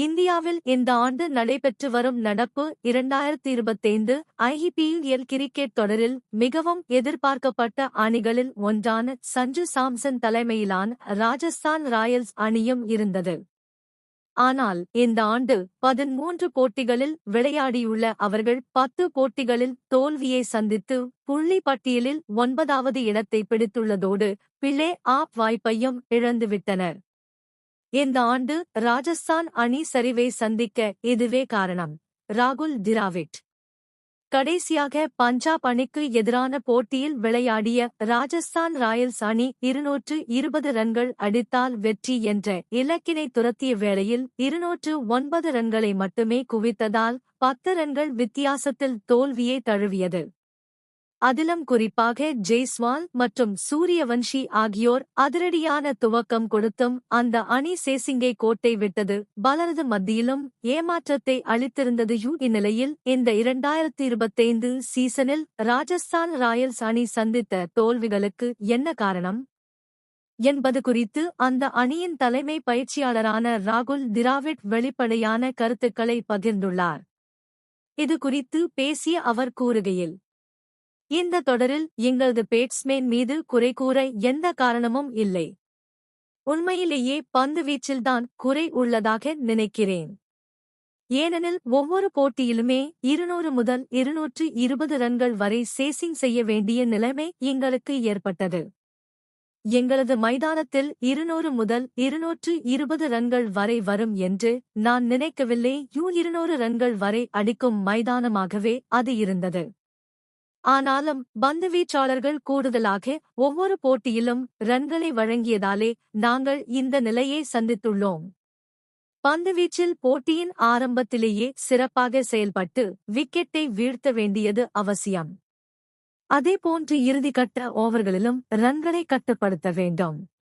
இந்தியாவில் இந்த ஆண்டு நடைபெற்று வரும் நடப்பு இரண்டாயிரத்தி இருபத்தைந்து ஐபிஎல் கிரிக்கெட் தொடரில் மிகவும் எதிர்பார்க்கப்பட்ட அணிகளில் ஒன்றான சஞ்சு சாம்சன் தலைமையிலான ராஜஸ்தான் ராயல்ஸ் அணியும் இருந்தது. ஆனால் இந்த ஆண்டு பதிமூன்று போட்டிகளில் விளையாடியுள்ள அவர்கள் பத்து போட்டிகளில் தோல்வியை சந்தித்து புள்ளி பட்டியலில் ஒன்பதாவது இடத்தை பிடித்துள்ளதோடு பிளே ஆப் வாய்ப்பையும் இழந்துவிட்டனர். இந்த ஆண்டு ராஜஸ்தான் அணி சரிவை சந்திக்க இதுவே காரணம்? ராகுல் திராவிட். கடைசியாக பஞ்சாப் அணிக்கு எதிரான போட்டியில் விளையாடிய ராஜஸ்தான் ராயல்ஸ் அணி இருநூற்று இருபது ரன்கள் அடித்தால் வெற்றி என்ற இலக்கினை துரத்திய வேளையில் இருநூற்று ஒன்பது ரன்களை மட்டுமே குவித்ததால் பத்து ரன்கள் வித்தியாசத்தில் தோல்வியை தழுவியது. அதிலும் குறிப்பாக ஜெய்ஸ்வால் மற்றும் சூரியவன்ஷி ஆகியோர் அதிரடியான துவக்கம் கொடுத்தும் அந்த அணி சேசிங்கை கோட்டை விட்டது. பலரது மத்தியிலும் ஏமாற்றத்தை அளித்திருந்தது யூ இந்நிலையில் இந்த இரண்டாயிரத்தி இருபத்தைந்து சீசனில் ராஜஸ்தான் ராயல்ஸ் அணி சந்தித்த தோல்விகளுக்கு என்ன காரணம்? என்பது குறித்து அந்த அணியின் தலைமை பயிற்சியாளரான ராகுல் திராவிட் வெளிப்படையான கருத்துக்களை பகிர்ந்துள்ளார். இது குறித்து பேசிய அவர் கூறுகையில் இந்த தொடரில் எங்களது பேட்ஸ்மேன் மீது குறை கூற எந்த காரணமும் இல்லை. உண்மையிலேயே பந்து வீச்சில்தான் குறை உள்ளதாக நினைக்கிறேன். ஏனெனில் ஒவ்வொரு போட்டியிலுமே இருநூறு முதல் இருநூற்று இருபது ரன்கள் வரை சேசிங் செய்ய வேண்டிய நிலைமை எங்களுக்கு ஏற்பட்டது. எங்களது மைதானத்தில் இருநூறு முதல் இருநூற்று இருபது ரன்கள் வரை வரும் என்று நான் நினைக்கவில்லை. யூ இருநூறு ரன்கள் வரை அடிக்கும் மைதானமாகவே அது இருந்தது. ஆனாலும் பந்துவீச்சாளர்கள் கூடுதலாக ஒவ்வொரு போட்டியிலும் ரன்களை வழங்கியதாலே நாங்கள் இந்த நிலையை சந்தித்துள்ளோம். பந்துவீச்சில் போட்டியின் ஆரம்பத்திலேயே சிறப்பாக செயல்பட்டு விக்கெட்டை வீழ்த்த வேண்டியது அவசியம். அதேபோன்று இறுதிக்கட்ட ஓவர்களிலும் ரன்களை கட்டுப்படுத்த வேண்டும்.